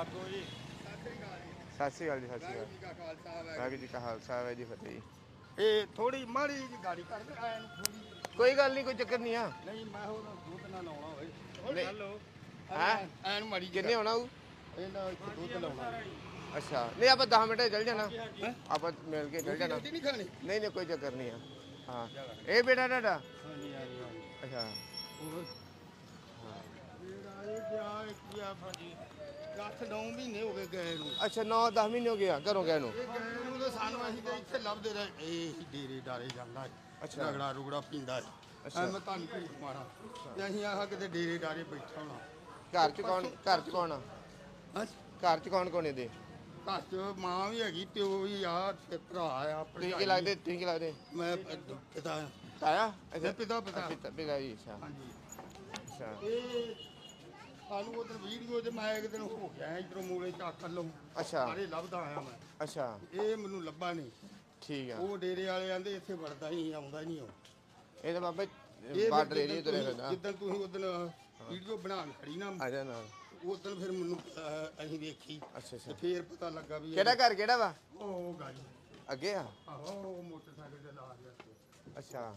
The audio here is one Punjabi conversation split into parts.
ਜਾਗੋ ਜੀ। ਸਤਿ ਸ਼੍ਰੀ ਅਕਾਲ ਜੀ ਸਤਿ ਸ਼੍ਰੀ ਅਕਾਲ। ਵਾਹਿਗੁਰੂ ਜੀ ਕਾ ਖਾਲਸਾ ਵਾਹਿਗੁਰੂ ਜੀ ਕੀ ਫਤਿਹ। ਜੀ ਇਹ ਥੋੜੀ ਮਾੜੀ ਜਿਹੀ ਗਾੜੀ ਕਰਦੇ ਆਇਆ ਥੋੜੀ ਕੋਈ ਗੱਲ ਨਹੀਂ ਕੋਈ ਚੱਕਰ ਨਹੀਂ ਆ। ਨਹੀਂ ਮੈਂ ਹੋਰ ਦੁੱਧ ਨਾ ਲਾਉਣਾ ਹੋਵੇ ਨਹੀਂ। ਹੈਲੋ। ਹੈਂ? ਐਨ ਮਾੜੀ ਜਿਹੀ ਕਿੰਨੇ ਆਉਣਾ ਉਹ? ਇਹਨਾਂ ਦੁੱਧ ਲਾਉਣਾ। ਅੱਛਾ। ਨਹੀਂ ਆਪਾਂ 10 ਮਿੰਟ 'ਚ ਚੱਲ ਜਾਣਾ? ਆਪਾਂ ਮਿਲ ਕੇ ਚੱਲ ਜਾਣਾ। ਰੋਟੀ ਨਹੀਂ ਖਾਣੀ? ਨਹੀਂ ਨਹੀਂ ਕੋਈ ਚੱਕਰ ਨਹੀਂ ਆ। ਹਾਂ। ਇਹ ਬੇਟਾ ਤੁਹਾਡਾ? ਹਾਂਜੀ ਹਾਂਜੀ ਹਾਂਜੀ। ਅੱਛਾ। ਹੋਰ? ਮੇਰਾ ਇਹ ਗਿਆ ਇੱਕ ਆ ਭਾਜੀ 8-9 ਮਹੀਨੇ ਹੋ ਗਏ ਗਏ ਨੂੰ। ਅੱਛਾ 9-10 ਮਹੀਨੇ ਹੋ ਗਿਆ ਘਰੋਂ ਗਏ ਨੂੰ। ਇਹ ਗਏ ਨੂੰ ਤਾਂ ਸਾਨੂੰ ਅਸੀਂ ਤਾਂ ਇੱਥੇ ਲੱਭਦੇ ਰਹੇ। ਇਹ ਹੀ ਡੇਰੇ ਡਾਰੇ ਜਾਂਦਾ ਹੈ ਅੱਛਾ। ਰਗੜਾ ਰੁਗੜਾ ਪੀਂਦਾ ਹੈ। ਅੱਛਾ। ਮੈਂ ਤੁਹਾਨੂੰ ਝੂਠ ਮਾਰਾਂ। ਤੇ ਅਸੀਂ ਆਹ ਕਿਤੇ ਡੇਰੇ ਡਾਰੇ ਬੈਠਾ ਹੋਣਾ। ਘਰ 'ਚ ਕੌਣ ਘਰ 'ਚ ਕੌਣ ਆ? ਹਾਂ? ਘਰ 'ਚ ਕੌਣ ਕੌਣ ਇਹਦੇ? ਘਰ 'ਚ ਮਾਂ ਵੀ ਹੈਗੀ ਪਿਓ ਵੀ ਆ ਤੇ ਭਰਾ ਆ ਤੁਸੀਂ ਕੀ ਲੱਗਦੇ ਤੁਸੀਂ ਕੀ ਲੱਗਦੇ? ਮੈਂ ਪ- ਪਿਤਾ। ਤਾਇਆ? ਮੈਂ ਪਿਤਾ ਪਿਤਾ। ਪਿਤਾ ਪਿਤਾ ਜੀ ਅੱਛਾ। ਹਾਂਜੀ। ਅੱਛਾ। ਇਹ ਸਾਨੂੰ ਉਧਰ ਵੀਡੀਓ 'ਚ ਮੈਂ ਇੱਕ ਦਿਨ ਹੋ ਗਿਆ ਇਧਰੋਂ ਮੂਲੇ ਚੱਕ ਲਓ ਅੱਛਾ। ਸਾਰੇ ਲੱਭਦਾ ਆਇਆ ਮੈਂ। ਅੱਛਾ। ਇਹ ਮੈਨੂੰ ਲੱਭਾ ਨਹੀਂ। ਠੀਕ ਆ। ਉਹ ਡੇਰੇ ਵਾਲੇ ਆਂਦੇ ਇੱਥੇ ਵੜਦਾ ਹੀ ਨਹੀਂ ਆਉਂਦਾ ਹੀ ਨਹੀਂ ਉਹ। ਇਹ ਤਾਂ ਬਾਬਾ ਬਾਰਡਰ ਏਰੀਆ ਜਿੱਦਣ ਫਿਰਦਾ। ਜਿੱਦਣ ਤੁਸੀਂ ਉਦੋਂ ਵੀਡੀਓ ਬਣਾਉਣ ਖੜੀ ਨਾ ਆ ਜਾ ਨਾਲ। ਉਦੋਂ ਫਿਰ ਮੈਨੂੰ ਅਸੀਂ ਵੇਖੀ। ਅੱਛਾ ਤੇ ਅੱਛਾ ਫੇਰ ਪਤਾ ਲੱਗਾ ਵੀ ਕਿਹੜਾ ਘਰ ਕਿਹੜਾ ਵਾ? ਉਹ ਗੱਲ ਅੱਗੇ ਆ? ਆਹੋ ਉਹ ਮੋਟਰਸਾਈਕਲ ਤੇ ਲਾ ਗਿਆ ਅੱਛਾ।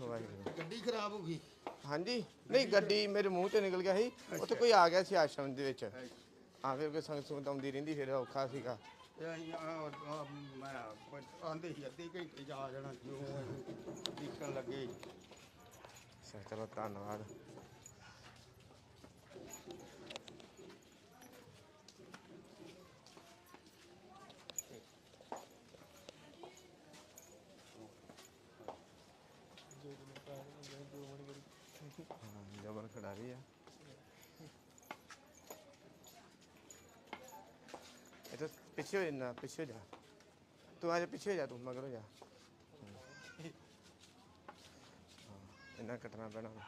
ਵਾਹਿਗੁਰੂ। ਗੱਡੀ ਖਰਾਬ ਹੋ ਗਈ। ਹਾਂਜੀ। ਨਹੀਂ ਗੱਡੀ ਮੇਰੇ ਮੂੰਹ ਤੇ ਨਿਕਲ ਗਿਆ ਸੀ। ਉੱਥੇ ਕੋਈ ਆ ਗਿਆ ਸੀ ਆਸ਼ਰਮ ਦੇ ਵਿੱਚ। ਆ ਫਿਰ ਕੋਈ ਸੰਗਤ ਸੰਗਤ ਆਉਂਦੀ ਰਹਿੰਦੀ ਫਿਰ ਔਖਾ ਸੀਗਾ। ਤੇ ਅਸੀਂ ਆ- ਆ ਮੈਂ ਆਂਦੇ ਸੀ ਅੱਧੇ ਘੰਟੇ ਚ ਆ ਜਾਣਾ ਜੋ ਅਸੀਂ ਦੇਖਣ ਲੱਗੇ। ਚਲੋ ਧੰਨਵਾਦ। ਇਹ ਤਾਂ ਪਿੱਛੇ ਹੋ ਜਾ ਪਿੱਛੇ ਹੋ ਜਾ। ਤੂੰ ਆ ਜਾ ਪਿੱਛੇ ਹੋ ਜਾ ਤੂੰ ਮਗਰ ਹੋ ਜਾ। ਹਾਂ, ਇੰਨਾ ਕੱਟਣਾ ਪੈਣਾ ਹੁਣ।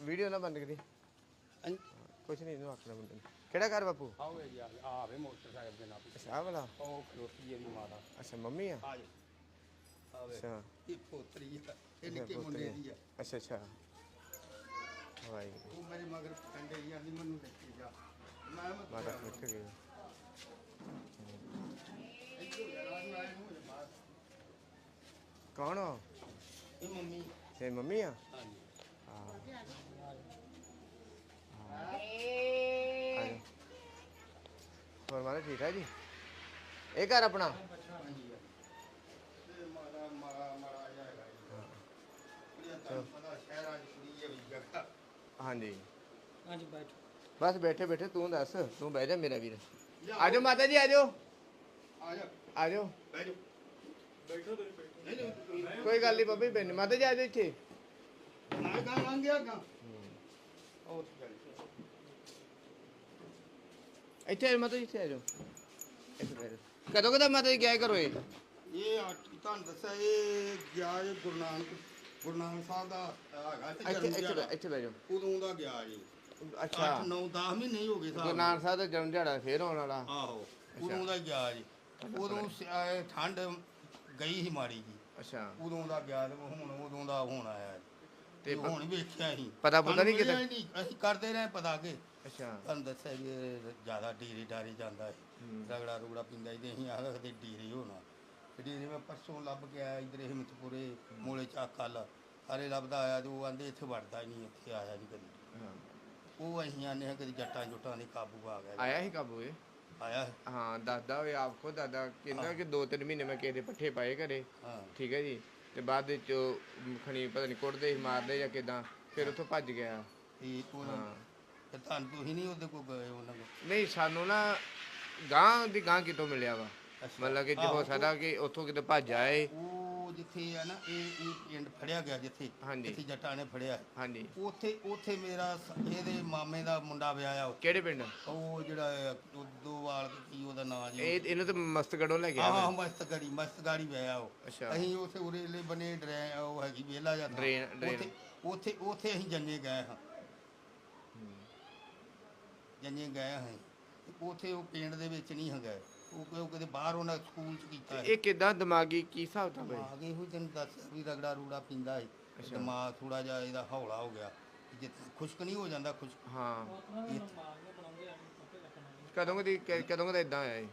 ਵੀਡੀਓ ਨਾ ਬੰਦ ਕਰੀ। ਕੁਛ ਨਹੀਂ ਇਹਨੂੰ ਆਖਣਾ ਬੰਦੇ ਨੂੰ। ਕਿਹੜਾ ਘਰ ਬਾਪੂ? ਆਵੇ ਜੀ ਆਵੇ ਮੋਟਰਸਾਈਕਲ ਦੇ ਨਾਲ ਅੱਛਾ ਆਹ ਵਾਲਾ। ਉਹ ਖਲੋਤੀ ਇਹਦੀ ਮਾਤਾ ਅੱਛਾ ਮੰਮੀ ਆ? ਆ ਜੀ ਆਵੇ ਅੱਛਾ। ਇਹ ਪੋਤਰੀ ਆ ਇਹ ਨਿੱਕੇ ਅੱਛਾ, ਮੁੰਡੇ ਪੁੱਤਰੀ। ਦੀ ਆ। ਅੱਛਾ ਅੱਛਾ। ਵਾਹਿਗੁਰੂ ਉਹ ਮੇਰੇ ਮਗਰ ਕੰਡੇ ਹੀ ਆਂਦੀ ਮੈਨੂੰ ਲੈ ਕੇ ਜਾ। ਮੈਂ ਮਾਤਾ ਮਤ ਫਿੱਟ ਗਈ ਕੌਣ ਆ ਇਹ ਮੰਮੀ। ਤੇ ਮੰਮੀ ਆ? ਹਾਂਜੀ। ਹਾਂ। ਆਜੋ ਹੋਰ ਮਾਰੇ ਠੀਕ ਆ ਜੀ? ਇਹ ਘਰ ਆਪਣਾ? ਹਾਂਜੀ ਇਹ ਮਾਰਾ ਮਾਰਾ ਮਾਰਾ ਜਾਏਗਾ ਇਹ ਤਾਂ ਪਤਾ ਸ਼ਹਿਰਾਂ ਦੀ ਕੁੜੀ ਹੈ ਵੀ ਜਗ੍ਹਾ ਹਾਂਜੀ। ਹਾਂਜੀ ਬੈਠ। ਬਸ ਬੈਠੇ ਬੈਠੇ ਤੂੰ ਦੱਸ ਤੂੰ ਬਹਿ ਜਾ ਮੇਰਾ ਵੀਰ। ਆਜੋ ਮਾਤਾ ਜੀ ਆਜੋ ਆ ਜਾ ਆਜੋ ਬਹਿ ਜਾ ਬੈਠੋ ਤੁਸੀਂ ਬੈਠੋ ਨਹੀਂ ਨਹੀਂ ਕੋਈ ਗੱਲ ਨਹੀਂ ਬਾਬੀ ਬੈਨ ਮਾਤਾ ਜੀ ਆਜੋ ਇੱਥੇ। ਮੈਂ ਗਾ ਲੰਘ ਗਿਆ ਗਾ ਉਹ ਗੱਲ ਇੱਥੇ ਆਜੋ ਮਾਤਾ ਜੀ ਇੱਥੇ ਆਜੋ ਇੱਥੇ ਬਹਿ ਜਾਓ। ਕਦੋਂ ਕਦੋਂ ਮਾਤਾ ਜੀ ਗਿਆ ਕਰੋ ਇਹ? ਇਹ ਆ ਤੁਹਾਨੂੰ ਦੱਸਿਆ ਇਹ ਗਿਆ ਇਹ ਗੁਰੂ ਨਾਨਕ ਗੁਰੂ ਨਾਨਕ ਸਾਹਿਬ ਦਾ ਹੈਗਾ ਇੱਥੇ ਜਨਮ ਇੱਥੇ ਦਿਹਾੜਾ। ਇੱਥੇ ਬਹਿ ਜਾਓ। ਉਦੋਂ ਦਾ ਗਿਆ ਜੀ। ਅੱਛਾ। 8 9 10 ਮਹੀਨੇ ਹੀ ਹੋ ਗਏ ਗੁਰੂ ਸਾਹਿਬ ਨਾਨਕ ਸਾਹਿਬ ਦਾ ਜਨਮ ਦਿਹਾੜਾ ਫੇਰ ਆਉਣ ਵਾਲਾ। ਆਹੋ ਉਦੋਂ ਦਾ ਗਿਆ ਜੀ। ਉਦੋਂ ਸ- ਠੰਡ ਗਈ ਸੀ ਮਾੜੀ ਜੀ। ਅੱਛਾ। ਉਦੋਂ ਦਾ ਗਿਆ ਤੇ ਹੁਣ ਉਦੋਂ ਦਾ ਹੁਣ ਆਇਆ ਤੇ ਤੇ ਹੁਣ ਵੇਖਿਆ ਸੀ ਪਤਾ ਪੁਤਾ ਨਹੀਂ ਸਾਨੂੰ ਕਿਤੇ? ਮਿਲਿਆ ਹੀ ਨਹੀਂ, ਅਸੀਂ ਕਰਦੇ ਰਹੇ ਪਤਾ ਕਿ। ਅੱਛਾ। ਤੁਹਾਨੂੰ ਦੱਸਿਆ ਵੀ ਇਹ ਜ਼ਿਆਦਾ ਡੀਰੇ ਡਾਰੇ ਜਾਂਦਾ ਹੈ। ਰਗੜਾ ਰੁਗੜਾ ਪੀਂਦਾ ਸੀ ਤੇ ਅਸੀਂ ਆਖਦੇ ਡੀਰੇ ਹੋਣਾ। ਡੀਰੇ ਮੈਂ ਪਰਸੋਂ ਲੱਭ ਕੇ ਆਇਆ ਇਧਰ ਹਿੰਮਤਪੁਰੇ ਮੂਲੇ ਚੱਕ ਹਲ ਸਾਰੇ ਲੱਭਦਾ ਆਇਆ ਤੇ ਉਹ ਆਂਦੇ ਇੱਥੇ ਵੜਦਾ ਹੀ ਨਹੀਂ ਇੱਥੇ ਆਇਆ ਨਹੀਂ ਕਦੀ। ਉਹ ਅਸੀਂ ਆਨੇ ਕਦੀ ਜੱਟਾਂ ਜੁੱਟਾਂ ਦੇ ਕਾਬੂ ਆ ਗਿਆ ਆਇਆ ਹੀ ਕਾਬੂ ਇਹ? ਆਇਆ। ਹਾਂ ਦਾਦਾ ਹੋਏ ਆਪ ਖੁਦ ਦਾਦਾ ਕਹਿੰਦਾ ਕਿ ਦੋ ਤਿੰਨ ਮਹੀਨੇ ਮੈਂ ਕਿਸੇ ਦੇ ਪੱਠੇ ਪਾਏ ਘਰੇ। ਹਾਂ। ਠੀਕ ਹੈ ਜੀ। ਤੇ ਬਾਅਦ ਵਿੱਚ ਉਹ ਖਣੀ ਪਤਾ ਨਹੀਂ ਕੁੱਟਦੇ ਸੀ ਮਾਰਦੇ ਜਾਂ ਕਿਦਾਂ ਫਿਰ ਉੱਥੋਂ ਭੱਜ ਗਿਆ। ਤੇ ਉਹ ਤੇ ਤੁਹਾਨੂੰ ਤੁਸੀਂ ਨਹੀਂ ਉਹਦੇ ਕੋਲ ਗਏ ਉਹਨਾਂ ਕੋਲ? ਨਹੀਂ ਸਾਨੂੰ ਨਾ ਗਾਂ ਦੀ ਗਾਂ ਕਿਤੋਂ ਮਿਲਿਆ ਵਾ। ਮਤਲਬ ਕਿ ਜੇ ਹੋ ਸਕਦਾ ਕਿ ਉੱਥੋਂ ਕਿਤੇ ਭੱਜ ਆਏ। ਉਹ ਜਿੱਥੇ ਆ ਨਾ ਇਹ ਇਹ ਪਿੰਡ ਫੜਿਆ ਗਿਆ ਜਿੱਥੇ। ਹਾਂਜੀ। ਜਿੱਥੇ ਜੱਟਾਂ ਨੇ ਫੜਿਆ। ਹਾਂਜੀ। ਉੱਥੇ ਉੱਥੇ ਮੇਰਾ ਸ- ਇਹਦੇ ਮਾਮੇ ਦਾ ਮੁੰਡਾ ਵਿਆਹਿਆ ਕਿਹੜੇ ਪਿੰਡ? ਉਹ ਜਿਹੜਾ ਉਦੋਵਾਲ ਕੀ ਉਹਦਾ ਨਾਂ ਜੀ? ਇਹ ਇਹਨੂੰ ਤਾਂ ਮਸਤਗੜੋਂ ਲੈ ਗਿਆ ਆਹ ਮਸਤਗੜੀ ਮਸਤਗਾੜੀ ਵਿਆਹਿਆ ਉਹ। ਅੱਛਾ। ਅਸੀਂ ਉੱਥੇ ਉਰੇਲੇ ਬਨੇ ਡਰੈ ਉਹ ਹੈਗੀ ਵੇਲਾ ਜਾਂ ਡਰੇਨ- ਡਰੇਨ। ਉੱਥੇ ਉੱਥੇ ਉੱਥੇ ਅਸੀਂ ਜੰਨੇ ਗਏ ਹਾਂ। ਜੰਨੇ ਗਏ ਹਾਂ ਉੱਥੇ ਉਹ ਪਿੰਡ ਦੇ ਵਿੱਚ ਨਹੀਂ ਹੈਗਾ। ਉਹ ਕਿਉਂ ਕਿਤੇ ਬਾਹਰ ਉਹਨਾਂ ਸਕੂਲ ਚ ਕੀਤਾ ਹੈ? ਇਹ ਕਿਦਾਂ ਦਿਮਾਗੀ ਕੀ ਹਿਸਾਬ ਤਾਂ ਬਈ ਦਿਮਾਗ ਇਹੋ ਤੈਨੂੰ ਦੱਸ ਵੀ ਰਗੜਾ ਰੂੜਾ ਪੀਂਦਾ ਹੈ। ਅੱਛਾ। ਦਿਮਾਗ ਥੋੜਾ ਜਿਹਾ ਇਹਦਾ ਹੌਲਾ ਹੋ ਗਿਆ। ਜੇ ਖੁਸ਼ਕ ਨਹੀਂ ਹੋ ਜਾਂਦਾ ਖੁਸ਼ਕ। ਹਾਂ। ਇਹ ਕਦੋਂ ਕਦੀ ਕਦੋਂ ਕਦਾ ਇਦਾਂ ਆਇਆ ਇਹ?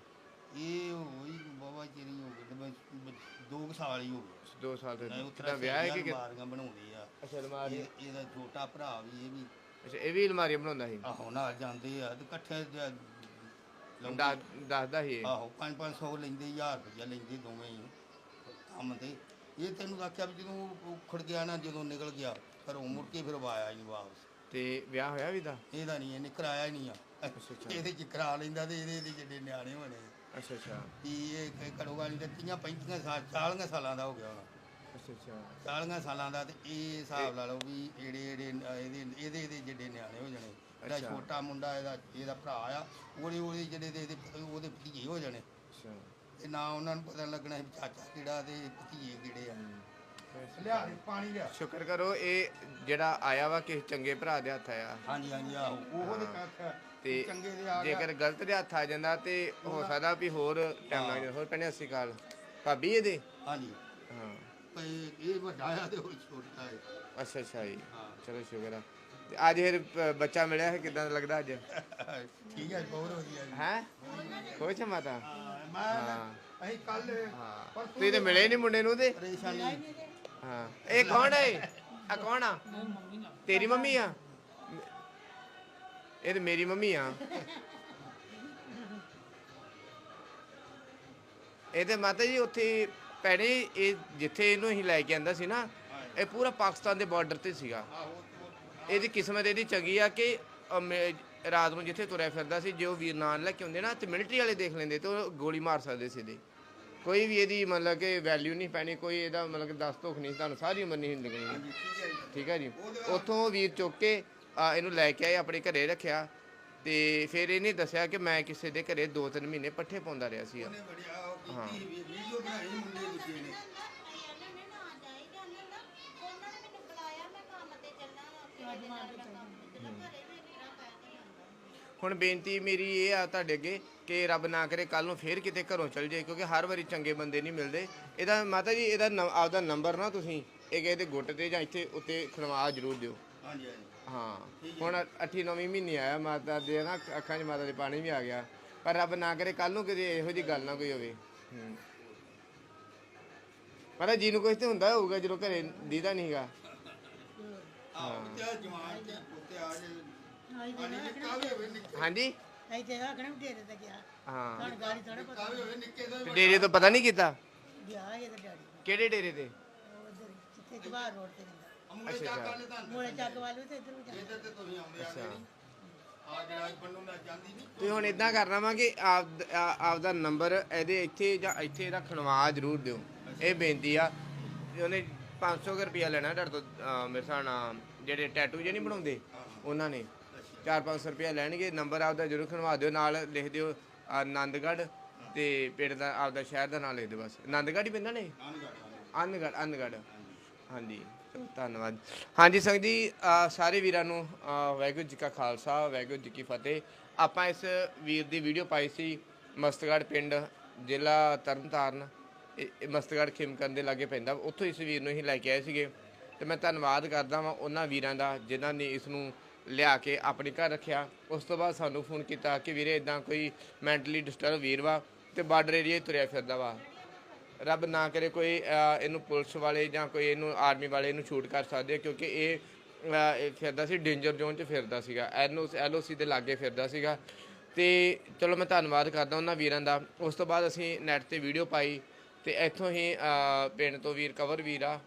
ਇਹ ਹੋਈ ਬਾਬਾ ਚਿਰੀ ਹੋ ਗਈ ਤੇ ਬਸ- ਬਸ ਦੋ ਕੁ ਸਾਲ ਹੀ ਹੋ ਗਏ। ਦੋ ਸਾਲ ਤੋਂ ਨਹੀਂ ਕਿਦਾਂ ਵਿਆਹ ਹੈ ਕਿ ਕਿ- ਮਾਰੀਆਂ ਬਣਾਉਂਦੇ ਆ। ਅੱਛਾ ਅਲਮਾਰੀ ਇਹ- ਇਹਦਾ ਛੋਟਾ ਭਰਾ ਵੀ ਇਹ ਵੀ। ਅੱਛਾ ਇਹ ਵੀ ਅਲਮਾਰੀਆਂ ਬਣਾਉਂਦਾ ਸੀ? ਆਹੋ ਨਾਲ ਜਾਂਦੇ ਆ ਤੇ ਇਕੱਠੇ ਜ- ਦੱਸਦਾ ਸੀ ਇਹ। ਆਹੋ 5-500 ਲੈਂਦੇ 1000 ਰੁਪਇਆ ਲੈਂਦੇ ਦੋਵੇਂ ਹੀ। ਕੰਮ ਤੇ। ਇਹ ਤੈਨੂੰ ਆਖਿਆ ਵੀ ਜਦੋਂ ਉਖੜ ਗਿਆ ਨਾ ਜਦੋਂ ਨਿਕਲ ਗਿਆ ਘਰੋਂ ਮੁੜ ਕੇ ਫਿਰ ਆਇਆ ਹੀ ਨਹੀਂ ਵਾਪਸ। ਤੇ ਵਿਆਹ ਹੋਇਆ ਵੀ ਦਾ ਇਹਦਾ ਨਹੀਂ ਇਹਨੇ ਕਰਾਇਆ ਹੀ ਨਹੀਂ ਆ। ਅੱਛਾ, ਅੱਛਾ। ਇਹਦੇ ਚ ਕਰਾ ਲੈਂਦਾ ਤੇ ਇਹਦੇ ਇਹਦੇ ਜਿਹੜੇ ਨਿਆਣੇ ਹੋਣੇ ਅੱਛਾ ਅੱਛਾ। ਵੀ ਇਹ ਨਹੀਂ ਤੇ 30 35 ਸਾਲ 40 ਸਾਲਾਂ ਦਾ ਹੋ ਗਿਆ ਹੁਣ। ਅੱਛਾ ਅੱਛਾ। 40 ਸਾਲਾਂ ਦਾ ਤੇ ਇਹ ਹਿਸਾਬ ਲਾ ਲਓ ਵੀ ਜਿਹੜੇ ਨ- ਇਹਦੇ ਇਹਦੇ ਇਹਦੇ ਜਿਹੜੇ ਨਿਆਣੇ ਹੋ ਜਾਣੇ ਅੱਛਾ। ਛੋਟਾ ਮੁੰਡਾ ਇਹਦਾ ਇਹਦਾ ਭਰਾ ਆ ਉਹਦੇ ਉਹਦੇ ਜਿਹੜੇ ਦੇ ਇਹਦੇ ਉਹਦੇ ਭਤੀਜੇ ਹੋ ਜਾਣੇ। ਅੱਛਾ। ਤੇ ਨਾ ਉਹਨਾਂ ਨੂੰ ਪਤਾ ਲੱਗਣਾ ਵੀ ਚਾਚਾ ਕਿਹੜਾ ਤੇ ਭਤੀਜੇ ਕਿਹੜੇ ਆ। ਲਿਆ ਦੇ ਪਾਣੀ ਲਿਆ। ਸ਼ੁਕਰ ਕਰੋ ਇਹ ਜਿਹੜਾ ਆਇਆ ਵਾ ਕਿਸੇ ਚੰਗੇ ਭਰਾ ਦੇ ਹੱਥ ਆਇਆ। ਹਾਂਜੀ ਹਾਂਜੀ ਆਹੋ ਉਹ ਤੇ ਕੱਖ ਆ। ਤੇ ਚੰਗੇ ਦੇ ਆ ਗਿਆ। ਜੇਕਰ ਗਲਤ ਦੇ ਹੱਥ ਆ ਜਾਂਦਾ ਤੇ ਹੋ ਸਕਦਾ ਵੀ ਹੋਰ ਟਾਈਮ ਲੱਗ ਜਾਂਦਾ। ਹੋਰ ਕਹਿੰਦੇ ਅਸੀਂ ਕਾਲ ਭਾਬੀ ਇਹਦੇ? ਹਾਂਜੀ। ਹਾਂ। ਤੇ ਇਹ ਵੱਡਾ ਆ ਤੇ ਉਹ ਛੋਟਾ ਹੈ ਅੱਛਾ ਅੱਛਾ ਜੀ। ਹਾਂ। ਚਲੋ ਸ਼ੁਕਰ ਆ। ਤੇ ਅੱਜ ਫਿਰ ਬੱਚਾ ਮਿਲਿਆ ਹੈ ਕਿਦਾਂ ਲੱਗਦਾ ਅੱਜ? ਠੀਕ ਹੈ ਬਹੁਤ ਵਧੀਆ ਜੀ। ਹੈ? ਖੁਸ਼ ਆ ਮਾਤਾ? ਹਾਂ, ਮੈਂ ਹਾਂ। ਅਸੀਂ ਕੱਲ ਹਾਂ। ਤੁਸੀਂ ਤੇ ਮਿਲੇ ਨਹੀਂ ਮੁੰਡੇ ਨੂੰ ਤੇ? ਪਰੇਸ਼ਾਨੀ। ਹਾਂ। ਇਹ ਕੌਣ ਹੈ? ਆ ਕੌਣ ਆ? ਤੇਰੀ ਮੰਮੀ ਆ? ਇਹ ਤੇ ਮੇਰੀ ਮੰਮੀ ਆ। ਇਹ ਤੇ ਮਾਤਾ ਜੀ ਉੱਥੇ ਪੈਣੇ ਇਹ ਜਿੱਥੇ ਇਹਨੂੰ ਅਸੀਂ ਲੈ ਕੇ ਆਂਦਾ ਸੀ ਨਾ ਇਹ ਪੂਰਾ ਪਾਕਿਸਤਾਨ ਦੇ ਬਾਰਡਰ ਤੇ ਸੀਗਾ। ਇਹਦੀ ਕਿਸਮਤ ਇਹਦੀ ਚੰਗੀ ਆ ਕਿ ਅਮ, ਰਾਤ ਨੂੰ ਜਿੱਥੇ ਤੁਰਿਆ ਫਿਰਦਾ ਸੀ ਜੇ ਉਹ ਵੀਰ ਨਾਲ ਲੈ ਕੇ ਆਉਂਦੇ ਨਾ ਤੇ ਮਿਲਟਰੀ ਵਾਲੇ ਦੇਖ ਲੈਂਦੇ ਤੇ ਉਹ ਗੋਲੀ ਮਾਰ ਸਕਦੇ ਸੀ ਇਹਦੇ। ਕੋਈ ਵੀ ਇਹਦੀ ਮਤਲਬ ਕਿ ਵੈਲਿਊ ਨਹੀਂ ਪੈਣੀ ਕੋਈ ਇਹਦਾ ਮਤਲਬ ਕਿ ਦਸ ਧੋਖ ਨਹੀਂ ਤੁਹਾਨੂੰ ਸਾਰੀ ਉਮਰ ਨਹੀਂ ਲੱਗਣੀ ਠੀਕ ਹੈ ਜੀ? ਉੱਥੋਂ ਵੀਰ ਚੁੱਕ ਕੇ ਆ, ਇਹਨੂੰ ਲੈ ਕੇ ਆਏ ਆਪਣੇ ਘਰੇ ਰੱਖਿਆ ਤੇ ਫਿਰ ਇਹਨੇ ਦੱਸਿਆ ਕਿ ਮੈਂ ਕਿਸੇ ਦੇ ਘਰੇ 2-3 ਮਹੀਨੇ ਪੱਠੇ ਪਾਉਂਦਾ ਰਿਹਾ ਸੀ। ਉਹਨੇ ਬੜਿਆ ਉਹ ਕੀਤੀ ਵੀਡੀਓ ਬਣਾਈ ਮੁੰਡੇ ਦੂਜੇ ਨੇ। ਹੁਣ ਬੇਨਤੀ ਮੇਰੀ ਇਹ ਆ ਤੁਹਾਡੇ ਅੱਗੇ ਕਿ ਰੱਬ ਨਾ ਕਰੇ ਕੱਲ ਨੂੰ ਫੇਰ ਕਿਤੇ ਘਰੋਂ ਚਲ ਜਾਏ ਕਿਉਂਕਿ ਹਰ ਵਾਰੀ ਚੰਗੇ ਬੰਦੇ ਨਹੀਂ ਮਿਲਦੇ। ਇਹਦਾ ਮਾਤਾ ਜੀ ਇਹਦਾ ਨੰ- ਆਪਦਾ ਨੰਬਰ ਨਾ ਤੁਸੀਂ ਇਹ ਕਿਸੇ ਦੇ ਗੁੱਟ ਤੇ ਜਾਂ ਇੱਥੇ ਉੱਤੇ ਖੜਵਾ ਜ਼ਰੂਰ ਦਿਓ। ਹਾਂਜੀ ਹਾਂਜੀ। ਹਾਂ ਹੁਣ 8 9 ਮਹੀਨੇ ਆਇਆ ਮਾਤਾ ਦੇ ਨਾ ਅੱਖਾਂ 'ਚ ਮਾਤਾ ਦੇ ਪਾਣੀ ਵੀ ਆ ਗਿਆ। ਪਰ ਰੱਬ ਨਾ ਕਰੇ ਕੱਲ ਨੂੰ ਕਿਤੇ ਇਹੋ ਜੀ ਗੱਲ ਨਾ ਕੋਈ ਹੋਵੇ। ਹੂੰ। ਪਰ ਜੀ ਨੂੰ ਕੁਝ ਤੇ ਹੁੰਦਾ ਹੋਊਗਾ ਜਦੋਂ ਘਰੇ ਦੀਦਾ ਨਹੀਂਗਾ ਆਹ ਤੇ ਜਵਾਨ ਤੇ ਪੁੱਤੇ ਆ ਜੇ। ਪਾਣੀ ਨਿੱਕਾ ਵੀ ਹੋਵੇ ਨਿੱਕਾ? ਹਾਂਜੀ। ਇੱਥੇ ਆਖਣਾ ਵੀ ਡੇਰੇ ਤੇ ਗਿਆ। ਹਾਂ। ਹੁਣ ਗਾੜੀ ਥੋੜਾ ਪਤਾ ਵੀ ਹੋਵੇ ਨਿੱਕੇ? ਦਾ ਤੇ ਡੇਰੇ ਤੋਂ ਪਤਾ ਨਹੀਂ ਕੀਤਾ? ਗਿਆ ਇਹਦਾ ਡੈਡੀ ਕਿਹੜੇ ਡੇਰੇ ਤੇ? ਉਹ ਉਧਰ ਜਿੱਥੇ ਜਵਾਰ ਰੋਡ ਤੇ ਰਹਿੰਦਾ। ਅਮੂਲੇ ਅੱਛਾ, ਚੱਕ ਅੱਛਾ। ਵਾਲੇ ਤਾਂ ਮੋਲੇ ਚੱਕ ਵਾਲੂ ਤੇ ਇੱਧਰ ਵੀ ਜਾਂਦਾ। ਇੱਧਰ ਤੇ ਤੁਸੀਂ ਆਉਂਦੇ ਆ ਨਹੀਂ ਆ ਜਿਹੜਾ ਬੰਨੂ ਨਾ ਜਾਂਦੀ ਨਹੀਂ। ਤੇ ਹੁਣ ਇਦਾਂ ਕਰਨਾ ਵਾ ਕਿ ਆਪ ਆ- ਆਪਦਾ ਨੰਬਰ ਇਹਦੇ ਇੱਥੇ ਜਾਂ ਇੱਥੇ ਇਹਦਾ ਖਣਵਾ ਜ਼ਰੂਰ ਦਿਓ। ਇਹ ਬੇਨਤੀ ਆ ਉਹਨੇ 500 ਰੁਪਇਆ ਲੈਣਾ ਤੁਹਾਡੇ ਤੋਂ ਮੇਰੇ ਹਿਸਾਬ ਨਾਲ, ਜਿਹੜੇ ਟੈਟੂ ਜੇ ਨਹੀਂ ਬਣਾਉਂਦੇ, ਉਹਨਾਂ ਨੇ। 4-500 ਰੁਪਇਆ ਲੈਣਗੇ ਨੰਬਰ ਆਪਦਾ ਜ਼ਰੂਰ ਖਣਵਾ ਦਿਓ, ਨਾਲ ਲਿਖ ਦਿਓ ਆਨੰਦਗੜ੍ਹ ਤੇ ਪਿੰਡ ਦਾ, ਆਪਦਾ ਸ਼ਹਿਰ ਦਾ ਨਾਮ ਲਿਖ ਦਿਓ ਬਸ। ਆਨੰਦਗੜ੍ਹ ਹੀ ਪੈਂਦਾ ਨੇ? ਅਨਗੜ ਅਨਗੜ ਹਾਂਜੀ ਧੰਨਵਾਦ। ਹਾਂਜੀ ਸੰਗ ਜੀ ਸਾਰੇ ਵੀਰਾਂ ਨੂੰ ਵਾਹਿਗੁਰੂ ਜੀ ਕਾ ਖਾਲਸਾ, ਵਾਹਿਗੁਰੂ ਜੀ ਕੀ ਫਤਿਹ। ਆਪਾਂ ਇਸ ਵੀਰ ਦੀ ਵੀਡੀਓ ਪਾਈ ਸੀ ਮਸਤਗੜ ਪਿੰਡ, ਜ਼ਿਲ੍ਹਾ ਤਰਨਤਾਰਨ। ਮਸਤਗੜ ਖਿਮਕਰਨ ਦੇ ਲਾਗੇ ਪੈਂਦਾ। ਉੱਥੋਂ ਇਸ ਵੀਰ ਨੂੰ ਹੀ ਲੈ ਕੇ ਆਏ ਸੀਗੇ ਤੇ ਮੈਂ ਧੰਨਵਾਦ ਕਰਦਾ ਵਾਂ ਉਹਨਾਂ ਵੀਰਾਂ ਦਾ ਜਿਨ੍ਹਾਂ ਨੇ ਇਸ ਨੂੰ ਲਿਆ ਕੇ ਆਪਣੇ ਘਰ ਰੱਖਿਆ। ਉਸ ਤੋਂ ਬਾਅਦ ਸਾਨੂੰ ਫੋਨ ਕੀਤਾ ਕਿ ਵੀਰੇ ਇਦਾਂ ਕੋਈ ਮੈਂਟਲੀ ਡਿਸਟਰਬ ਵੀਰ ਵਾ ਤੇ ਬਾਰਡਰ ਏਰੀਆ ਤੁਰਿਆ ਫਿਰਦਾ ਵਾ। ਰੱਬ ਨਾ ਕਰੇ ਕੋਈ ਇਹਨੂੰ ਪੁਲਿਸ ਵਾਲੇ ਜਾਂ ਕੋਈ ਇਹਨੂੰ ਆਰਮੀ ਵਾਲੇ ਇਹਨੂੰ ਸ਼ੂਟ ਕਰ ਸਕਦੇ ਕਿਉਂਕਿ ਇਹ ਫਿਰਦਾ ਸੀ, ਡੇਂਜਰ ਜ਼ੋਨ 'ਚ ਫਿਰਦਾ ਸੀਗਾ। ਐਨਓ, ਐਲਓਸੀ ਦੇ ਲਾਗੇ ਫਿਰਦਾ ਸੀਗਾ। ਤੇ ਚਲੋ ਮੈਂ ਧੰਨਵਾਦ ਕਰਦਾ ਉਹਨਾਂ ਵੀਰਾਂ ਦਾ। ਉਸ ਤੋਂ ਬਾਅਦ ਅਸੀਂ ਨੈਟ ਤੇ ਵੀਡੀਓ ਪਾਈ। ਤੇ ਇੱਥੋਂ ਹੀ ਪਿੰਡ ਤੋਂ ਵੀਰ ਕਵਰ ਵੀਰ ਆ।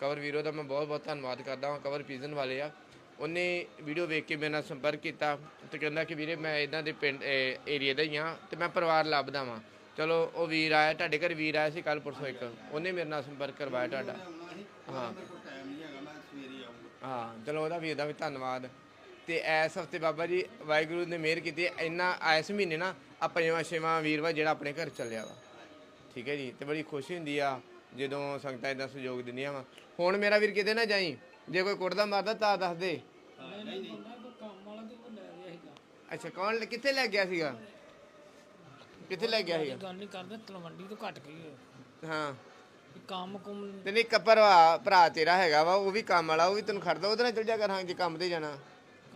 ਕਵਰ ਵੀਰੋ ਦਾ ਮੈਂ ਬਹੁਤ ਬਹੁਤ ਧੰਨਵਾਦ ਕਰਦਾ ਹਾਂ, ਕਵਰ ਪੀਜ਼ਨ ਵਾਲੇ ਆ। ਉਹਨੇ ਵੀਡੀਓ ਵੇਖ ਕੇ ਮੇਰੇ ਨਾਲ ਸੰਪਰਕ ਕੀਤਾ ਤੇ ਕਹਿੰਦਾ ਕਿ ਵੀਰੇ ਮੈਂ ਇਦਾਂ ਦੇ ਪਿੰਡ ਏਰੀਆ ਦਾ ਹੀ ਆ ਤੇ ਮੈਂ ਪਰਿਵਾਰ ਲੱਭਦਾ ਵਾਂ। ਚਲੋ, ਉਹ ਵੀਰ ਆਇਆ, ਤੁਹਾਡੇ ਘਰ ਵੀਰ ਆਇਆ ਸੀ ਕੱਲ ਪਰਸੋਂ ਇੱਕ। ਉਹਨੇ ਮੇਰੇ ਨਾਲ ਸੰਪਰਕ ਕਰਵਾਇਆ ਤੁਹਾਡਾ। ਹਾਂ। ਹਾਂ, ਚਲੋ, ਉਹਦਾ ਵੀਰ ਦਾ ਵੀ ਧੰਨਵਾਦ। ਤੇ ਇਸ ਹਫ਼ਤੇ ਬਾਬਾ ਜੀ ਵਾਹਿਗੁਰੂ ਨੇ ਮਿਹਰ ਕੀਤੀ, ਇੰਨਾ ਇਸ ਮਹੀਨੇ ਨਾ ਆ ਪੰਜਵਾਂ ਛੇਵਾਂ ਵੀਰਵਾ ਜਿਹੜਾ ਆਪਣੇ ਘਰ ਚੱਲਿਆ ਵਾ। ਠੀਕ ਹੈ ਜੀ ਤੇ ਬੜੀ ਖੁਸ਼ੀ ਹੁੰਦੀ ਆ ਜਦੋਂ ਸੰਗਤਾਂ ਇਦਾਂ ਸਹਿਯੋਗ ਦਿੰਦੀਆਂ ਵਾ। ਹੁਣ ਮੇਰਾ ਵੀਰ ਕਿਤੇ ਨਾ ਜਾਈ ਜੇ ਕੋਈ ਕੁੜਦਾ ਮਾਰਦਾ ਤਾਂ ਦੱਸ ਦੇ। ਅੱਛਾ ਕੌਣ ਕਿੱਥੇ ਲੈ ਗਿਆ ਸੀਗਾ? ਕਿੱਥੇ ਲੈ ਗਿਆ ਸੀਗਾ? ਗੱਲ ਨਹੀਂ ਕਰਦੇ ਤਲਵੰਡੀ ਤੋਂ ਘਟ ਗਈ ਹੈ। ਕੰਮ ਕੁਮ ਤੇ ਨਹੀਂ ਕਪਰਵਾ ਭਰਾ ਤੇਰਾ ਹੈਗਾ ਵਾ ਉਹ ਵੀ ਕੰਮ ਵਾਲਾ ਉਹ ਵੀ ਤੈਨੂੰ ਖੜਦਾ ਉਹਦੇ ਨਾਲ ਚਲ ਜਾ ਕਰਾਂ ਜੇ ਕੰਮ ਤੇ ਜਾਣਾ।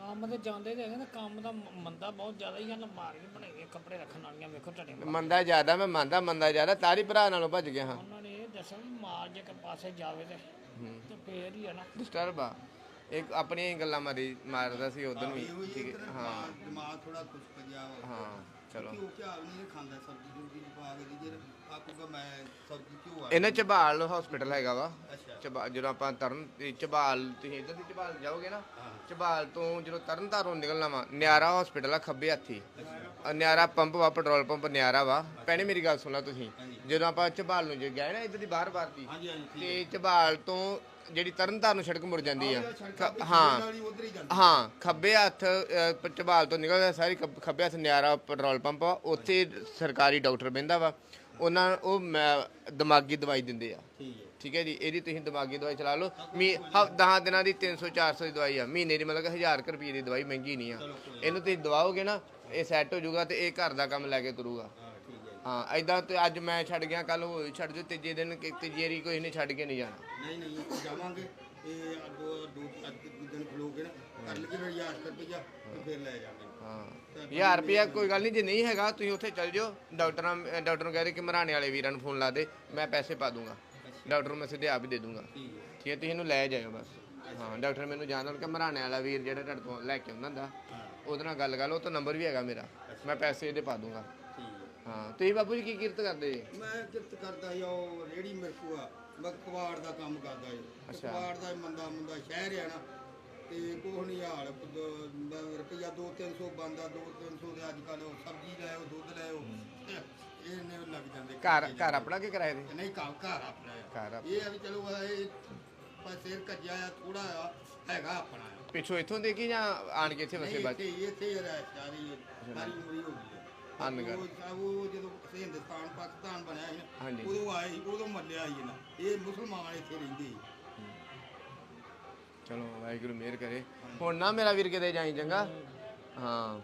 ਕੰਮ ਤੇ ਜਾਂਦੇ ਤੇ ਹੈਗੇ ਤੇ ਕੰਮ ਦਾ ਮ- ਮੰਦਾ ਬਹੁਤ ਜ਼ਿਆਦਾ ਹੀ ਹਨ ਮਾਰ ਕੇ ਬਣਾਈਏ ਕੱਪੜੇ ਰੱਖਣ ਵਾਲੀਆਂ ਵੇਖੋ ਤੁਹਾਡੇ ਮੰਦਾ ਜ਼ਿਆਦਾ ਮੈਂ ਮੰਨਦਾ ਮੰਦਾ ਜ਼ਿਆਦਾ ਤਾਰੀ ਭਰਾ ਨਾਲੋਂ ਭੱਜ ਗਿਆ ਹਾਂ। ਉਹਨਾਂ ਨੇ ਇਹ ਦੱਸਿਆ ਵੀ ਮਾਰ ਜੇ ਕਿ ਪਾਸੇ ਜਾਵੇ ਤੇ ਤੇ ਫੇਰ ਹੀ ਹੈ ਨਾ। ਡਿਸਟਰਬ ਆ। ਇੱਕ ਆਪਣੀਆਂ ਹੀ ਗੱਲਾਂ ਮਾਰੀ ਮਾਰਦਾ ਸੀ ਉਦੋਂ ਵੀ ਇਹੋ ਠੀਕ ਹੀ ਹੈ। ਦਿਮਾਗ ਥੋੜਾ ਖੁਸ਼ਕ ਜਿਹਾ ਵਾ। ਹਾਂ ਚਲੋ। ਕਿਉਂ ਝਾਲ ਨਹੀਂ ਖਾਂਦਾ ਸਬਜ਼ੀ ਸੁਬਜ਼ੀ ਪਾ ਕੇ ਦੀ ਜੇ ਆਕੂਗਾ ਮੈਂ ਸਬਜ਼ੀ ਕਿਉਂ ਆ? ਇਹਨਾਂ ਝਬਾਲ ਹਸਪੀਟਲ ਹੈਗਾ ਵਾ। ਅੱਛਾ। ਚਬਾ ਜਦੋਂ ਆਪਾਂ ਤਰਨ ਤੇ ਝਬਾਲ ਤੁਸੀਂ ਇੱਧਰ ਦੀ ਝਬਾਲ ਜਾਓਗੇ ਨਾ ਝਬਾਲ ਤੋਂ ਜਦੋਂ ਤਰਨ ਤਾਰੋਂ ਨਿਕਲਣਾ ਵਾ ਨਿਆਰਾ ਹਸਪੀਟਲ ਆ ਖੱਬੇ ਹੱਥੀ। ਨਿਆਰਾ ਪੰਪ ਵਾ ਪੈਟਰੋਲ ਪੰਪ ਨਿਆਰਾ ਵਾ। ਭੈਣੇ ਮੇਰੀ ਗੱਲ ਸੁਣ ਲੈ ਤੁਸੀਂ। ਜਦੋਂ ਆਪਾਂ ਝਬਾਲ ਨੂੰ ਜੇ ਗਏ ਨਾ ਇੱਧਰ ਦੀ ਬਾਹਰ ਬਾਹਰ ਦੀ ਹਾਂਜੀ ਹਾਂਜੀ ਤੇ ਝਬਾਲ ਤੋਂ ਜਿਹੜੀ ਤਰਨ ਤਾਰਨ ਸੜਕ ਮੁੜ ਜਾਂਦੀ ਆ। ਖ- ਹਾਂ। ਹਾਂ ਉਧਰ ਹੀ ਜਾਂਦਾ ਹਾਂ ਖੱਬੇ ਹੱਥ ਅ, ਝਬਾਲ ਤੋਂ ਨਿਕਲਦਾ ਸਾਰੀ ਖੱਬ- ਖੱਬੇ ਹੱਥ ਨਿਆਰਾ ਪੈਟਰੋਲ ਪੰਪ ਆ। ਉੱਥੇ ਸਰਕਾਰੀ ਡਾਕਟਰ ਬਹਿੰਦਾ ਵਾ। ਉਹਨਾਂ ਉਹ ਮੈਂ- ਦਿਮਾਗੀ ਦਵਾਈ ਦਿੰਦੇ ਆ। ਠੀਕ ਹੈ। ਠੀਕ ਹੈ ਜੀ? ਇਹਦੀ ਤੁਸੀਂ ਦਿਮਾਗੀ ਦਵਾਈ ਚਲਾ ਲਓ। ਮੀ 10 ਦਿਨਾਂ ਦੀ 300 400 ਦੀ ਦਵਾਈ ਆ। ਮਹੀਨੇ ਦੀ ਮਤਲਬ 1000 ਰੁਪਏ ਦੀ ਦਵਾਈ ਮਹਿੰਗੀ ਨਹੀਂ ਆ। ਇਹਨੂੰ ਤੁਸੀਂ ਦਵਾਓਗੇ ਨਾ ਇਹ ਸੈੱਟ ਹੋ ਜਾਊਗਾ ਤੇ ਇਹ ਘਰ ਦਾ ਕੰਮ ਲੈ ਕੇ ਤੁਰੂਗਾ। ਹਾਂ ਠੀਕ ਹੈ ਹਾਂ ਐਦਾਂ ਤੇ ਅੱਜ ਮੈਂ ਛੱਡ ਗਿਆ ਕੱਲ ਹੋ ਛੱਡ ਜੋ ਤੀਜੇ ਦਿਨ ਕਿ ਤੀਜੀ ਵਾਰੀ ਕੋਈ ਨਹੀਂ ਛੱਡ ਕੇ ਨਹੀਂ ਜਾਣਾ। ਨਹੀਂ ਨਹੀਂ ਜਾਵਾਂਗੇ। ਇਹ ਦੋ ਦੋ ਅੱਜ ਦਿਨ ਖਲੋਗੇ ਨਾ ਕਰ ਲਈਏ ਫਿਰ ਯਾਰ ਰੁਪਈਆ ਤੇ ਫਿਰ ਲੈ ਜਾਵਾਂਗੇ ਹਾਂ। 1000 ਰੁਪਿਆ ਕੋਈ ਗੱਲ ਨਹੀਂ ਜੇ ਨਹੀਂ ਹੈਗਾ ਤੁਸੀਂ ਉੱਥੇ ਚੱਲ ਜਾਓ। ਡਾਕਟਰਾਂ ਡਾਕਟਰ ਨੂੰ ਕਹਿ ਰਹੇ ਕਿ ਮਰਾਣੇ ਵਾਲੇ ਵੀਰਾਂ ਨੂੰ ਫੋਨ ਲਾ ਦੇ ਮੈਂ ਪੈਸੇ ਪਾ ਦੂੰਗਾ। ਡਾਕਟਰ ਨੂੰ ਮੈਂ ਸਿੱਧੇ ਆਪ ਹੀ ਦੇ ਦੂੰਗਾ। ਠੀਕ ਹੈ। ਤੁਸੀਂ ਇਹਨੂੰ ਲੈ ਜਾਇਓ ਬਸ। ਹਾਂ ਡਾਕਟਰ ਮੈਨੂੰ ਜਾਣਦਾ ਕਿ ਮਰਾਣੇ ਵਾਲਾ ਵੀਰ ਜਿਹੜਾ ਤੁਹਾਡੇ ਤੋਂ ਲੈ ਕੇ ਆਉਂਦਾ ਹੁੰਦਾ ਉਹਦੇ ਨਾਲ ਗੱਲ ਕਰ ਲਓ ਉਹ ਤੋਂ ਨੰਬਰ ਵੀ ਹੈਗਾ ਮੇਰਾ। ਮੈਂ ਪੈਸੇ ਇਹਦੇ ਪਾ ਦੂੰਗਾ। ਹੈ। ਤੁਸੀਂ ਬਾਪੂ ਜੀ ਕੀ ਕਿਰਤ ਕਰਦੇ ਜੀ? ਮੈਂ ਕਿਰਤ ਕਰਦਾ ਜੀ ਉਹ ਰੇੜੀ ਮੇਰੇ ਕੋਲ ਆ। ਮੈਂ ਕਬਾੜ ਦਾ ਕੰਮ ਕਰਦਾ ਜੀ। ਅੱਛਾ। ਕਬਾੜ ਦਾ ਮੰਦਾ ਮੰਦਾ ਸ਼ਹਿਰ ਆ ਨਾ ਤੇ ਕੋਹ ਨਹੀਂ ਹਾਲ ਰੁਪਈਆ 2-300 ਬੰਦਾ 2-300 ਦੇ ਅੱਜ ਕੱਲ ਸਬਜ਼ੀ ਲੈ ਆਓ ਦੁੱਧ ਲੈ ਆਓ ਇਹ ਨੇ ਲੱਗ ਜਾਂਦੇ। ਘਰ ਘਰ ਆਪਣਾ ਕੀ ਕਿਰਾਏ ਦੇ? ਨਹੀਂ ਘਰ ਘਰ ਆਪਣਾ ਆ। ਇਹ ਆ ਵੀ ਚਲੋ ਆ ਇਹ ਪਰ ਸਿਰ ਕੱਜਿਆ ਆ ਥੋੜਾ ਆ ਹੈਗਾ ਆਪਣਾ ਆ। ਪਿੱਛੋਂ ਇੱਥੋਂ ਦੇ ਕੀ ਜਾਂ ਆਣ ਕੇ ਇੱਥੇ ਵਸੇ ਨਹੀਂ ਬਾਅਦ ਇੱਥੇ ਇੱਥੇ ਰਹਿ ਸਾਰੀ ਸਾਰੀ ਉਮਰ ਹੀ ਹੋ ਗਈ। ਆ। ਅਨਗੜ। ਉਹ ਸਭ ਉਹ ਜਦੋਂ ਹਿੰਦੁਸਤਾਨ ਪਾਕਿਸਤਾਨ ਬਣਿਆ ਸੀ ਨਾ ਹਾਂਜੀ। ਉਦੋਂ ਆਏ ਸੀ, ਉਦੋਂ ਮੱਲਿਆ ਸੀ ਨਾ। ਇਹ ਮੁਸਲਮਾਨ ਇੱਥੇ ਰਹਿੰਦੇ ਸੀ। ਚਲੋ ਵਾਹਿਗੁਰੂ ਮਿਹਰ ਕਰੇ। ਹੁਣ ਨਾ ਮੇਰਾ ਵੀਰ ਕਿਤੇ ਜਾਈ ਚੰਗਾ? ਹਾਂ।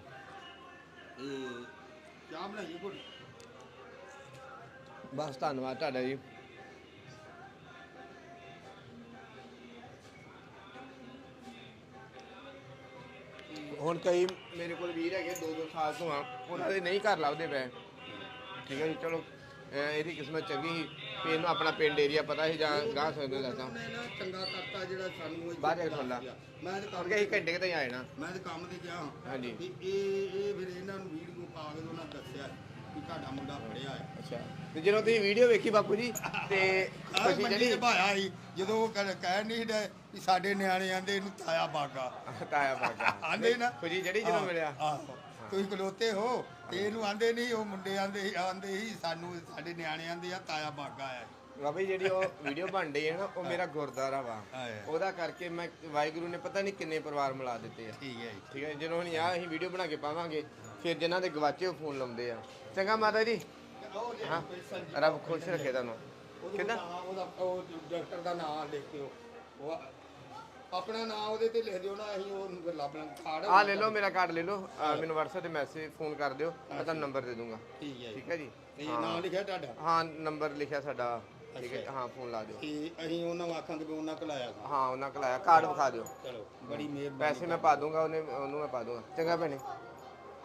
ਇਹ ਚਾਹ ਬਣਾਈਏ ਕੋਈ ਬਸ ਧੰਨਵਾਦ ਤੁਹਾਡਾ ਜੀ। ਹੁਣ ਕਈ ਮੇਰੇ ਕੋਲ ਵੀਰ ਹੈਗੇ 2-2 ਸਾਲ ਤੋਂ ਆ ਉਹਨਾਂ ਦੇ ਨਹੀਂ ਘਰ ਲੱਭਦੇ ਪਏ। ਠੀਕ ਹੈ ਜੀ ਚਲੋ ਅਹ ਇਹਦੀ ਕਿਸਮਤ ਚੰਗੀ ਸੀ ਵੀ ਇਹਨੂੰ ਆਪਣਾ ਪਿੰਡ ਏਰੀਆ ਪਤਾ ਸੀ ਜਾਂ ਗਾਂ ਸਕਦੇ ਦੱਸਾਂ ਨਾ ਚੰਗਾ ਕਰਤਾ ਜਿਹੜਾ ਸਾਨੂੰ ਬਾਹਰ ਜਾ ਕੇ ਸੁਣ ਲਾ। ਮੈਂ ਤੇ ਕੰਮ ਕਿ ਅਸੀਂ ਘੰਟੇ ਕਿਤੇ ਆਏ ਨਾ। ਮੈਂ ਤੇ ਕੰਮ ਤੇ ਗਿਆ ਹਾਂਜੀ। ਇਹ ਇਹ ਫਿਰ ਇਹਨਾਂ ਨੂੰ ਵੀਡੀਓ ਪਾ ਕੇ ਉਹਨਾਂ ਦੱਸਿਆ। ਕਿ ਤੁਹਾਡਾ ਮੁੰਡਾ ਫੜਿਆ ਹੈ। ਅੱਛਾ। ਤੇ ਜਦੋਂ ਤੁਸੀਂ ਵੀਡੀਓ ਵੇਖੀ ਬਾਪੂ ਜੀ ਤੇ ਆਹ ਤੁਸੀਂ ਮੰਡੀ ਜਿਹੜੀ ਭਾਇਆ ਸੀ ਜਦੋਂ ਉਹ ਕਹਿ ਨਹੀਂ ਡੇ ਕਿ ਸਾਡੇ ਨਿਆਣੇ ਆਂਦੇ ਇਹਨੂੰ ਤਾਇਆ ਬਾਗਾ। ਤਾਇਆ ਬਾਗਾ। ਆਂਦੇ ਨਾ। ਖੁਜੀ ਜਿਹੜੀ ਜਦੋਂ ਮਿਲਿਆ? ਆਹੋ। ਤੁਸੀਂ ਖਲੋਤੇ ਹੋ ਤੇ ਇਹਨੂੰ ਆਂਦੇ ਨਹੀਂ ਉਹ ਮੁੰਡੇ ਆਂਦੇ ਆਂਦੇ ਸੀ ਸਾਨੂੰ ਸਾਡੇ ਨਿਆਣੇ ਆਂਦੇ ਆ ਤਾਇਆ ਬਾਗਾ ਆ ਬਾਬਾ ਜੀ ਜਿਹੜੀ ਉਹ ਵੀਡੀਓ ਬਣ ਰਹੀ ਹੈ ਨਾ ਉਹ ਮੇਰਾ ਗੁਰਦੁਆਰਾ ਵਾ। ਉਹਦਾ ਕਰਕੇ ਮੈਂ ਵਾਹਿਗੁਰੂ ਨੇ ਪਤਾ ਨਹੀਂ ਕਿੰਨੇ ਪਰਿਵਾਰ ਮਿਲਾ ਦਿੱਤੇ ਆ। ਠੀਕ ਹੈ ਜੀ। ਠੀਕ ਹੈ ਜਦੋਂ ਹੁਣ ਆ ਅਸੀਂ ਵੀਡੀਓ ਬਣਾ ਕੇ ਪਾਵਾਂਗੇ ਫਿਰ ਜਿਨ੍ਹਾਂ ਦੇ ਗਵਾਚੇ ਉਹ ਫੋਨ ਲਾਉਂਦੇ ਆ। ਚੰਗਾ ਮਾਤਾ ਜੀ। ਹਾਂ ਰੱਬ ਖੁਸ਼ ਰੱਖੇ ਤੁਹਾਨੂੰ। ਕਿਦਾਂ? ਉਹਦਾ ਉਹ ਡਾਕਟਰ ਦਾ ਨਾਮ ਲਿਖ ਦਿਓ। ਉਹ ਆਪਣਾ ਨਾਮ ਉਹਦੇ ਤੇ ਲਿਖ ਦਿਓ ਨਾ ਅਸੀਂ ਉਹ ਲੱਭ ਲਾਂ ਕਾਰਡ ਆ ਲੈ ਲਓ ਮੇਰਾ ਕਾਰਡ ਲੈ ਲਓ। ਆਹ ਮੈਨੂੰ WhatsApp ਤੇ ਮੈਸੇਜ ਫੋਨ ਕਰ ਦਿਓ। ਮੈਂ ਤੁਹਾਨੂੰ ਨੰਬਰ ਦੇ ਦੂੰਗਾ। ਠੀਕ ਹੈ ਜੀ। ਠੀਕ ਹੈ ਜੀ? ਤੇ ਨਾਮ ਲਿਖਿਆ ਤੁਹਾਡਾ? ਹਾਂ ਨੰਬਰ ਲਿਖਿਆ ਸਾਡਾ। ਠੀਕ ਹੈ। ਹਾਂ ਫੋਨ ਲਾ ਦਿਓ। ਤੇ ਅਸੀਂ ਉਹਨਾਂ ਨੂੰ ਆਖਾਂਗੇ ਵੀ ਉਹਨਾਂ ਕੋਲ ਆਇਆ। ਹਾਂ ਉਹਨਾਂ ਕੋਲ ਆਇਆ। ਕਾਰਡ ਵਿਖਾ ਦਿਓ। ਚਲੋ ਬੜੀ ਮਿਹਰਬਾਨੀ ਪੈਸੇ ਮੈਂ ਪਾ ਦੂੰਗਾ ਉਹਨੇ ਉਹਨੂੰ ਮੈਂ ਪਾ ਦੂੰਗਾ। ਚੰਗਾ ਭੈਣੇ।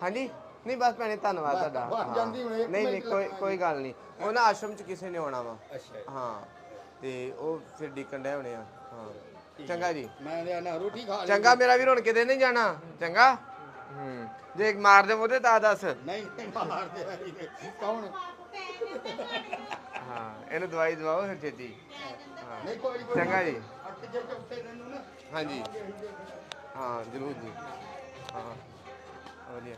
ਹਾਂਜੀ? ਨਹੀਂ ਬਸ ਭੈਣੇ ਧੰਨਵਾਦ ਤੁਹਾਡਾ। ਬਸ ਹਾਂ। ਜਾਂਦੀ ਹੁਣ ਇੱਕ ਨਹੀਂ ਨਹੀਂ ਮਿੰਟ ਕੋਈ ਲੱਗਣਾ ਕੋਈ ਗੱਲ ਨਹੀਂ। ਉਹ ਨਾ ਆਸ਼ਰਮ ਚ ਕਿਸੇ ਨੇ ਆਉਣਾ ਵਾ। ਅੱਛਾ। ਹਾਂ। ਤੇ ਉਹ ਫਿਰ ਡੀਕਨ ਡਏ ਹੋਣੇ ਆ। ਹਾਂ। ਚੰਗਾ ਜੀ। ਮੈਂ ਲਿਆ ਨਾ ਰੋਟੀ ਖਾ ਲਈ। ਚੰਗਾ ਮੇਰਾ ਵੀਰ ਹੁਣ ਕਿਤੇ ਨਹੀਂ ਜਾਣਾ? ਚੰਗਾ? ਹੂੰ। ਜੇ ਮਾਰ ਦੇ ਉਹਦੇ ਤਾਂ ਦੱਸ। ਨਹੀਂ ਮਾਰਦੇ ਆ ਜੀ। ਕੌਣ? ਹਾਂ ਇਹਨੂੰ ਦਵਾਈ ਦਵਾਓ ਫਿਰ ਛੇਤੀ। ਹਾਂ। ਨਹੀਂ ਕੋਈ ਕੋਈ ਚੰਗਾ ਜੀ। ਅੱਠ ਜੇ ਚੌਥੇ ਦਿਨ ਨੂੰ ਨਾ। ਹਾਂਜੀ। ਹਾਂ ਜ਼ਰੂਰ ਜੀ। ਹਾਂ। ਵਧੀਆ।